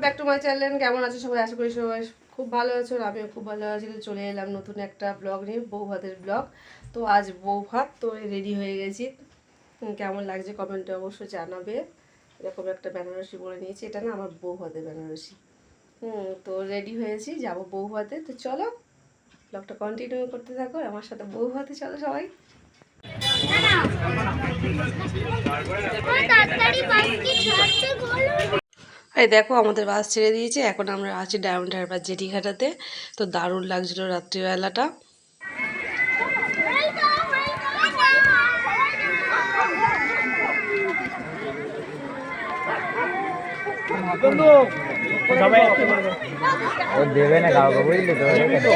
Back to my channel কেমন আছো সবাই? আশা করি সবাই খুব ভালো আছো আর আমিও খুব ভালো আছি। তো চলে এলাম নতুন একটা ব্লগ নিয়ে বউ ভাতের ব্লগ তো আজ বউ ভাত তো রেডি হয়ে গেছি। কেমন লাগছে কমেন্টে অবশ্যই জানাবে। এরকম একটা বেনারসি বলে নিয়েছি। এটা না আমার বউ ভাতের বেনারসি। হুম তো রেডি হয়েছি যাব বউ ভাতে তো চলো ব্লগটা কন্টিনিউ করতে থাকো আমার সাথে বউ ভাতে চলো সবাই। তাড়াতাড়ি এই দেখো আমাদের বাস ছেড়ে দিয়েছে। এখন আমরা আছি ডায়মন্ড হারবার জেটিঘাটাতে। তো দারুণ লাগছিল রাত্রিবেলাটা। দেবে না কাউকে বুঝলি তো?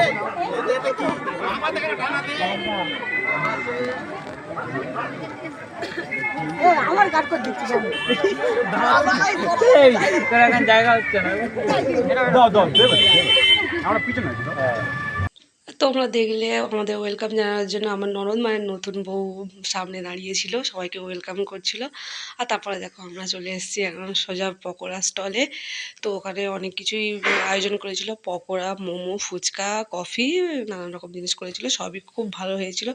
এই, তোর এখন জায়গা হচ্ছে না। দাও দাও আমরা পিছনে আছি হ্যাঁ। তোমরা দেখলে আমাদের ওয়েলকাম জানানোর জন্য আমার ননদ মানে নতুন বউ সামনে দাঁড়িয়েছিল সবাইকে ওয়েলকাম করছিল। আর তারপরে দেখো আমরা চলে এসেছি এখন সোজা পকোড়া স্টলে তো ওখানে অনেক কিছুই আয়োজন করেছিল, পকোড়া, মোমো, ফুচকা কফি নানান রকম জিনিস করেছিল, সবই খুব ভালো হয়েছিল।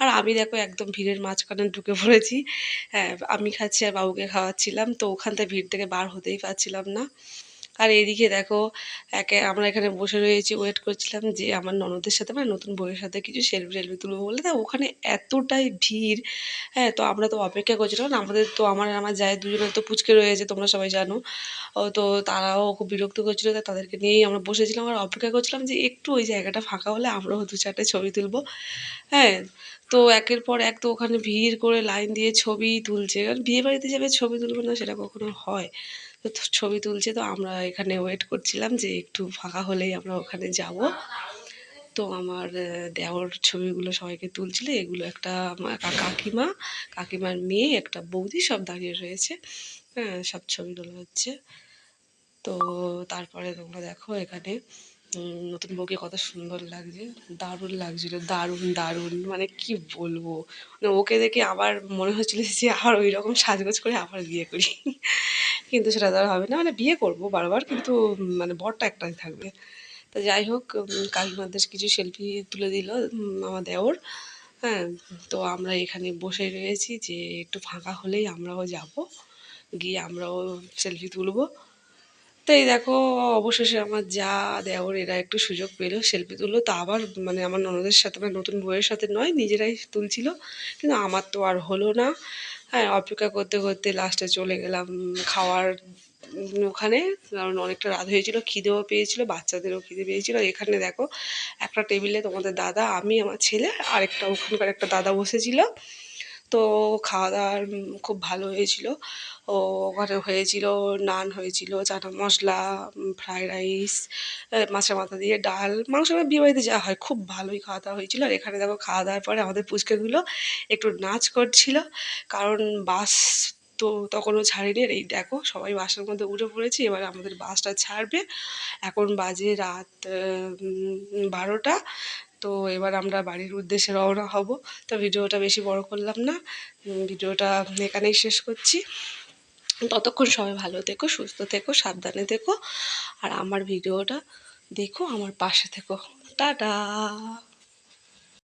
আর আমি দেখো একদম ভিড়ের মাঝখানে ঢুকে পড়েছি। হ্যাঁ আমি খাচ্ছি আর বাবুকে খাওয়াচ্ছিলাম, তো ওখান থেকে ভিড় থেকে বার হতেই পারছিলাম না। আর এদিকে দেখো, একে আমরা এখানে বসে রয়েছি ওয়েট করছিলাম যে আমার ননদের সাথে মানে নতুন বউয়ের সাথে কিছু সেলফি টেলফি তুলবো বলে। তা ওখানে এতটাই ভিড় হ্যাঁ তো আমরা তো অপেক্ষা করছিলাম আমাদের তো আমার আমার যায় দুজনের তো পুচকে রয়েছে, তোমরা সবাই জানো। তো তারাও খুব বিরক্ত করছিল তাই তাদেরকে নিয়েই আমরা বসেছিলাম আর অপেক্ষা করছিলাম যে একটু ওই জায়গাটা ফাঁকা হলে আমরাও দু চারটে ছবি তুলবো। হ্যাঁ তো একের পর এক তো ওখানে ভিড় করে লাইন দিয়ে ছবি তুলছে। কারণ বিয়ে বাড়িতে যাবে, ছবি তুলবে না সেটা কখনো হয়। তো তো ছবি তুলছে, তো আমরা এখানে ওয়েট করছিলাম যে একটু ফাঁকা হলেই আমরা ওখানে যাব। তো আমার দেওয়ার ছবিগুলো সবাইকে তুলছিল, এগুলো একটা কাকিমা, কাকিমার মেয়ে, একটা বৌদি সব দাঁড়িয়ে রয়েছে। হ্যাঁ সব ছবি তোলা হচ্ছে। তো তারপরে তোমরা দেখো এখানে নতুন বউকে কত সুন্দর লাগছে, দারুণ লাগছিল, দারুণ দারুণ মানে কি বলব? মানে ওকে দেখে আবার মনে হচ্ছিল যে আবার ওই রকম সাজগোজ করে আবার বিয়ে করি। কিন্তু সেটা তো আর হবে না মানে বিয়ে করব বারবার, কিন্তু মানে বরটা একটাই থাকবে। তো যাই হোক কাকিমাদের কিছু সেলফি তুলে দিল আমার দেওর। হ্যাঁ তো আমরা এখানে বসে রয়েছি যে একটু ফাঁকা হলেই আমরাও যাব, গিয়ে আমরাও সেলফি তুলবো। তো এই দেখো, অবশেষে আমার যা দেওর, এরা একটু সুযোগ পেল সেলফি তুললো। তা আবার মানে আমার ননদের সাথে মানে নতুন বউয়ের সাথে নয়, নিজেরাই তুলছিল। কিন্তু আমার তো আর হলো না। হ্যাঁ অপেক্ষা করতে করতে লাস্টে চলে গেলাম খাওয়ার ওখানে। কারণ অনেকটা রাত হয়েছিল, খিদেও পেয়েছিল, বাচ্চাদেরও খিদে পেয়েছিল। এখানে দেখো, একটা টেবিলে তোমাদের দাদা, আমি, আমার ছেলে আর একটা ওখানকার একটা দাদা বসেছিল। তো খাওয়া দাওয়ার খুব ভালো হয়েছিল। ও ওখানে হয়েছিল, নান হয়েছিল, চানা মশলা ফ্রাইড রাইস মাছের মাথা দিয়ে ডাল, মাংস আমার বিয়ে বাড়িতে যা হয়, খুব ভালোই খাওয়া দাওয়া হয়েছিল। আর এখানে দেখো খাওয়া দাওয়ার পরে আমাদের পুচকেগুলো একটু নাচ করছিল, কারণ বাস তো তখনও ছাড়েনি। আর এই দেখো সবাই বাসের মধ্যে উঠে পড়েছি, এবার আমাদের বাসটা ছাড়বে। এখন বাজে রাত বারোটা। তো এবার আমরা বাড়ির উদ্দেশ্যে রওনা হব। তো ভিডিওটা বেশি বড় করলাম না। ভিডিওটা এখানেই শেষ করছি। ততক্ষণ সবাই ভালো থেকো, সুস্থ থেকো, সাবধানে থেকো। আর আমার ভিডিওটা দেখো, আমার পাশে থেকো। টাটা!